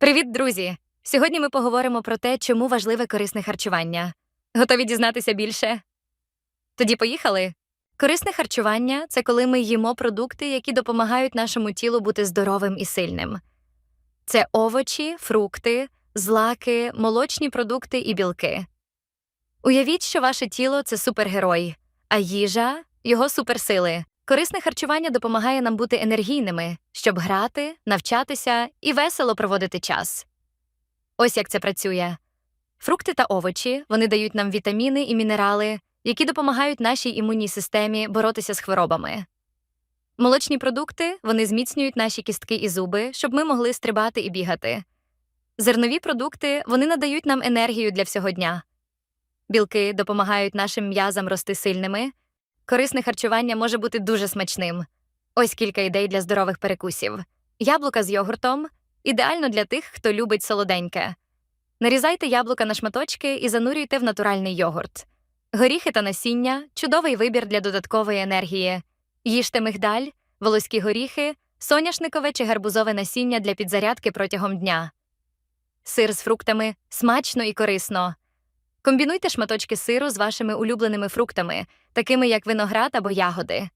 Привіт, друзі! Сьогодні ми поговоримо про те, чому важливе корисне харчування. Готові дізнатися більше? Тоді поїхали. Корисне харчування це коли ми їмо продукти, які допомагають нашому тілу бути здоровим і сильним. Це овочі, фрукти, злаки, молочні продукти і білки. Уявіть, що ваше тіло це супергерой, а їжа його суперсили. Корисне харчування допомагає нам бути енергійними, щоб грати, навчатися і весело проводити час. Ось як це працює. Фрукти та овочі вони дають нам вітаміни і мінерали, які допомагають нашій імунній системі боротися з хворобами. Молочні продукти вони зміцнюють наші кістки і зуби, щоб ми могли стрибати і бігати. Зернові продукти вони надають нам енергію для всього дня. Білки допомагають нашим м'язам рости сильними. Корисне харчування може бути дуже смачним. Ось кілька ідей для здорових перекусів. Яблука з йогуртом ідеально для тих, хто любить солоденьке. Нарізайте яблука на шматочки і занурюйте в натуральний йогурт. Горіхи та насіння чудовий вибір для додаткової енергії. Їжте мигдаль, волоські горіхи, соняшникове чи гарбузове насіння для підзарядки протягом дня. Сир з фруктами смачно і корисно. Комбінуйте шматочки сиру з вашими улюбленими фруктами, такими як виноград або ягоди.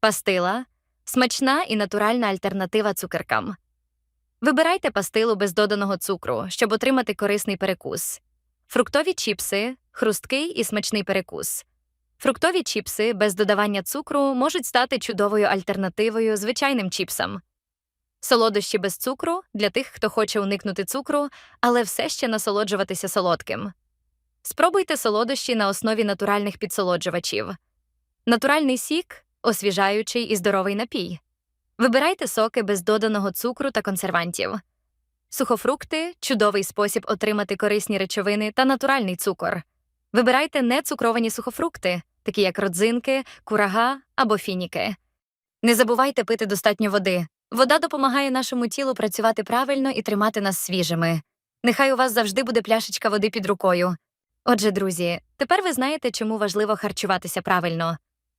Пастила смачна і натуральна альтернатива цукеркам. Вибирайте пастилу без доданого цукру, щоб отримати корисний перекус. Фруктові чіпси хрусткий і смачний перекус. Фруктові чіпси без додавання цукру можуть стати чудовою альтернативою звичайним чіпсам. Солодощі без цукру для тих, хто хоче уникнути цукру, але все ще насолоджуватися солодким. Спробуйте солодощі на основі натуральних підсолоджувачів. Натуральний сік освіжаючий і здоровий напій. Вибирайте соки без доданого цукру та консервантів. Сухофрукти чудовий спосіб отримати корисні речовини та натуральний цукор. Вибирайте нецукровані сухофрукти, такі як родзинки, курага або фініки. Не забувайте пити достатньо води. Вода допомагає нашому тілу працювати правильно і тримати нас свіжими. Нехай у вас завжди буде пляшечка води під рукою. Отже, друзі, тепер ви знаєте, чому важливо харчуватися правильно.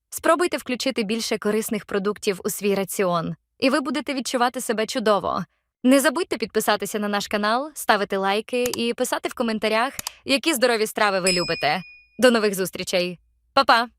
Спробуйте включити більше корисних продуктів у свій раціон, і ви будете відчувати себе чудово. Не забудьте підписатися на наш канал, ставити лайки і писати в коментарях, які здорові страви ви любите. До нових зустрічей. Па-па!